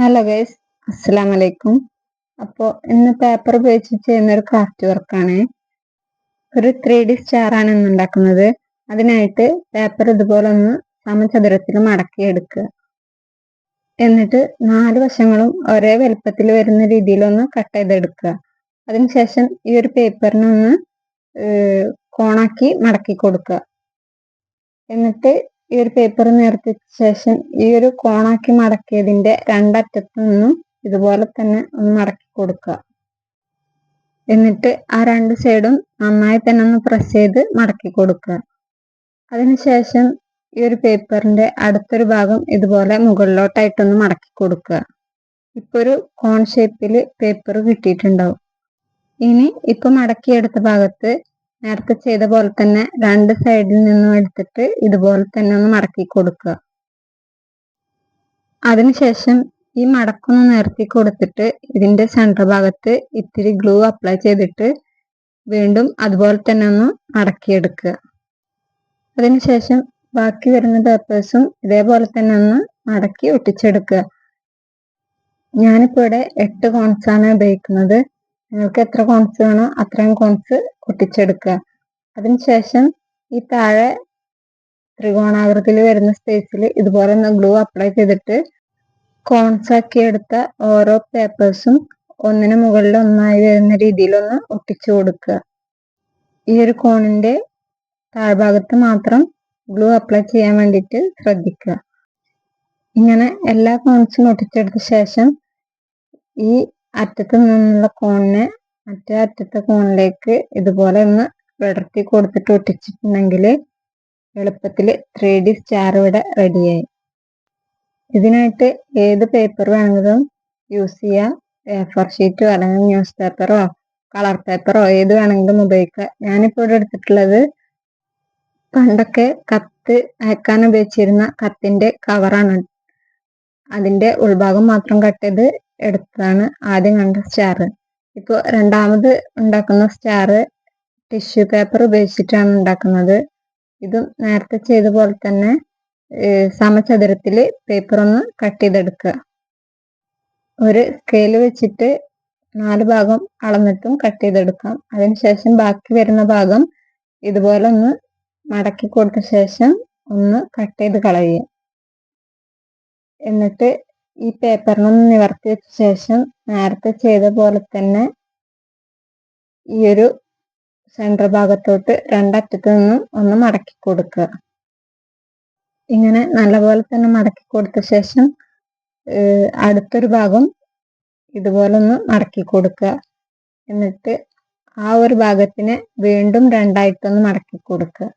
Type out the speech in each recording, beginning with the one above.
Hello guys അസ്സലാം വലൈക്കും അപ്പോൾ ഇന്ന് പേപ്പർ ഉപയോഗിച്ച് ചെയ്യുന്ന ഒരു ക്രാഫ്റ്റ് വർക്കാണ് ഒരു ത്രീ ഡി സ്റ്റാർ ആണ് ഇന്ന് ഉണ്ടാക്കുന്നത്. അതിനായിട്ട് പേപ്പർ ഇതുപോലെ ഒന്ന് സമചതുരത്തിൽ മടക്കിയെടുക്കുക. എന്നിട്ട് നാല് വശങ്ങളും ഒരേ വലുപ്പത്തിൽ വരുന്ന രീതിയിലൊന്ന് കട്ട് ചെയ്തെടുക്കുക. അതിനുശേഷം ഈ ഒരു പേപ്പറിനൊന്ന് കോണാക്കി മടക്കി കൊടുക്കുക. എന്നിട്ട് ഈ ഒരു പേപ്പർ നേരത്തെ ശേഷം ഈ ഒരു കോണാക്കി മടക്കിയതിന്റെ രണ്ടറ്റത്തു നിന്നും ഇതുപോലെ തന്നെ ഒന്ന് മടക്കി കൊടുക്കുക. എന്നിട്ട് ആ രണ്ട് സൈഡും നന്നായി തന്നെ ഒന്ന് പ്രസ് ചെയ്ത് മടക്കി കൊടുക്കുക. അതിനുശേഷം ഈ ഒരു പേപ്പറിന്റെ അടുത്തൊരു ഭാഗം ഇതുപോലെ മുകളിലോട്ടായിട്ടൊന്ന് മടക്കി കൊടുക്കുക. ഇപ്പൊ ഒരു കോൺ ഷേപ്പിൽ പേപ്പർ കിട്ടിയിട്ടുണ്ടാവും. ഇനി ഇപ്പൊ മടക്കിയെടുത്ത ഭാഗത്ത് നേരത്തെ ചെയ്ത പോലെ തന്നെ രണ്ട് സൈഡിൽ നിന്നും എടുത്തിട്ട് ഇതുപോലെ തന്നെ ഒന്ന് മടക്കി കൊടുക്കുക. അതിനുശേഷം ഈ മടക്കൊന്ന് നിർത്തി കൊടുത്തിട്ട് ഇതിന്റെ സെന്റർ ഭാഗത്ത് ഇത്തിരി ഗ്ലൂ അപ്ലൈ ചെയ്തിട്ട് വീണ്ടും അതുപോലെ തന്നെ ഒന്ന് മടക്കിയെടുക്കുക. അതിനുശേഷം ബാക്കി വരുന്ന പേപ്പേഴ്സും ഇതേപോലെ തന്നെ ഒന്ന് മടക്കി ഒട്ടിച്ചെടുക്കുക. ഞാനിപ്പോൾ ഇവിടെ എട്ട് കോൺസാണ് ഉപയോഗിക്കുന്നത്. നിങ്ങൾക്ക് എത്ര കോൺസ് വേണോ അത്രയും കോൺസ് ഒട്ടിച്ചെടുക്കുക അതിനുശേഷം ഈ താഴെ ത്രികോണാകൃതിയിൽ വരുന്ന സ്പേസിൽ ഇതുപോലെ ഒന്ന് ഗ്ലൂ അപ്ലൈ ചെയ്തിട്ട് കോൺസ് ആക്കി എടുത്ത ഓരോ പേപ്പേഴ്സും ഒന്നിനു മുകളിൽ ഒന്നായി വരുന്ന രീതിയിലൊന്ന് ഒട്ടിച്ചു കൊടുക്കുക. ഈ ഒരു കോണിന്റെ താഴ്ഭാഗത്ത് മാത്രം ഗ്ലൂ അപ്ലൈ ചെയ്യാൻ വേണ്ടിയിട്ട് ശ്രദ്ധിക്കുക. ഇങ്ങനെ എല്ലാ കോൺസും ഒട്ടിച്ചെടുത്ത ശേഷം ഈ അറ്റത്ത് നിന്നുള്ള കോണിനെ മറ്റേ അറ്റത്തെ കോണിലേക്ക് ഇതുപോലെ ഒന്ന് വിടർത്തി കൊടുത്തിട്ട് ഒട്ടിച്ചിട്ടുണ്ടെങ്കിൽ എളുപ്പത്തിൽ ത്രീ ഡി സ്റ്റാർ ഇവിടെ റെഡിയായി ഇതിനായിട്ട് ഏത് പേപ്പർ വേണമെങ്കിലും യൂസ് ചെയ്യാം. പേപ്പർ ഷീറ്റോ അല്ലെങ്കിൽ ന്യൂസ് പേപ്പറോ കളർ പേപ്പറോ ഏത് വേണമെങ്കിലും ഉപയോഗിക്കാം. ഞാനിപ്പോൾ ഇവിടെ എടുത്തിട്ടുള്ളത് പണ്ടൊക്കെ കത്ത് അയക്കാൻ ഉപയോഗിച്ചിരുന്ന കത്തിന്റെ കവറാണ് അതിന്റെ ഉൾഭാഗം മാത്രം കട്ട് ചെയ്ത് എടുത്തതാണ് ആദ്യം കണ്ട സ്റ്റാർ ഇപ്പോൾ രണ്ടാമത് ഉണ്ടാക്കുന്ന സ്റ്റാർ ടിഷ്യൂ പേപ്പർ ഉപയോഗിച്ചിട്ടാണ് ഉണ്ടാക്കുന്നത്. ഇതും നേരത്തെ ചെയ്ത പോലെ തന്നെ സമചതുരത്തിൽ പേപ്പർ ഒന്ന് കട്ട് ചെയ്തെടുക്കുക. ഒരു സ്കെയിൽ വെച്ചിട്ട് നാല് ഭാഗം അളന്നിട്ടും കട്ട് ചെയ്തെടുക്കാം. അതിനുശേഷം ബാക്കി വരുന്ന ഭാഗം ഇതുപോലെ ഒന്ന് മടക്കി കൊടുത്ത ശേഷം ഒന്ന് കട്ട് ചെയ്ത് കളയുക. എന്നിട്ട് ഈ പേപ്പറിനൊന്ന് നിവർത്തി വെച്ച ശേഷം നേരത്തെ ചെയ്ത പോലെ തന്നെ ഈ ഒരു സെന്റർ ഭാഗത്തോട്ട് രണ്ടറ്റത്ത് നിന്നും ഒന്ന് മടക്കി കൊടുക്കുക. ഇങ്ങനെ നല്ലപോലെ തന്നെ മടക്കി കൊടുത്ത ശേഷം അടുത്തൊരു ഭാഗം ഇതുപോലെ ഒന്ന് മടക്കി കൊടുക്കുക. എന്നിട്ട് ആ ഒരു ഭാഗത്തിനെ വീണ്ടും രണ്ടായിട്ടൊന്ന് മടക്കി കൊടുക്കുക.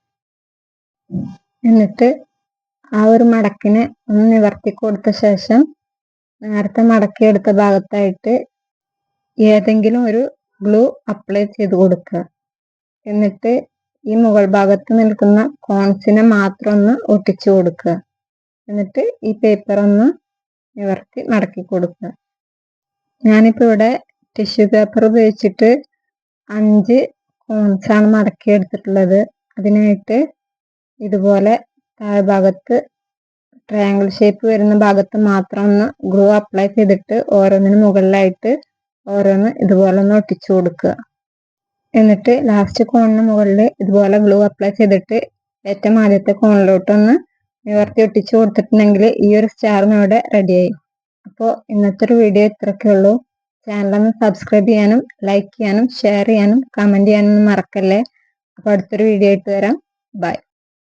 എന്നിട്ട് ആ ഒരു മടക്കിനെ ഒന്ന് നിവർത്തി കൊടുത്ത ശേഷം നേരത്തെ മടക്കിയെടുത്ത ഭാഗത്തായിട്ട് ഏതെങ്കിലും ഒരു ഗ്ലൂ അപ്ലൈ ചെയ്ത് കൊടുക്കുക. എന്നിട്ട് ഈ മുകൾ ഭാഗത്ത് നിൽക്കുന്ന കോൺസിനെ മാത്രം ഒന്ന് ഒട്ടിച്ചു കൊടുക്കുക. എന്നിട്ട് ഈ പേപ്പർ ഒന്ന് നിവർത്തി മടക്കി കൊടുക്കുക. ഞാനിപ്പോൾ ഇവിടെ ടിഷ്യൂ പേപ്പർ ഉപയോഗിച്ചിട്ട് അഞ്ച് കോൺസാണ് മടക്കി എടുത്തിട്ടുള്ളത് അതിനായിട്ട് ഇതുപോലെ താഴ്ഭാഗത്ത് ട്രയാങ്കിൾ ഷേപ്പ് വരുന്ന ഭാഗത്ത് മാത്രം ഒന്ന് ഗ്ലൂ അപ്ലൈ ചെയ്തിട്ട് ഓരോന്നിന് മുകളിലായിട്ട് ഓരോന്ന് ഇതുപോലെ ഒന്ന് ഒട്ടിച്ചു കൊടുക്കുക. എന്നിട്ട് ലാസ്റ്റ് കോണിന് മുകളിൽ ഇതുപോലെ ഗ്ലൂ അപ്ലൈ ചെയ്തിട്ട് ഏറ്റവും ആദ്യത്തെ കോണിലോട്ടൊന്ന് നിവർത്തി ഒട്ടിച്ചു കൊടുത്തിട്ടുണ്ടെങ്കിൽ ഈ ഒരു സ്റ്റാറിന് ഇവിടെ റെഡിയായി അപ്പോൾ ഇന്നത്തെ ഒരു വീഡിയോ ഇത്രയൊക്കെ ഉള്ളൂ. ചാനലൊന്ന് സബ്സ്ക്രൈബ് ചെയ്യാനും ലൈക്ക് ചെയ്യാനും ഷെയർ ചെയ്യാനും കമന്റ് ചെയ്യാനും മറക്കല്ലേ. അപ്പോൾ അടുത്തൊരു വീഡിയോ ആയിട്ട് വരാം. ബൈ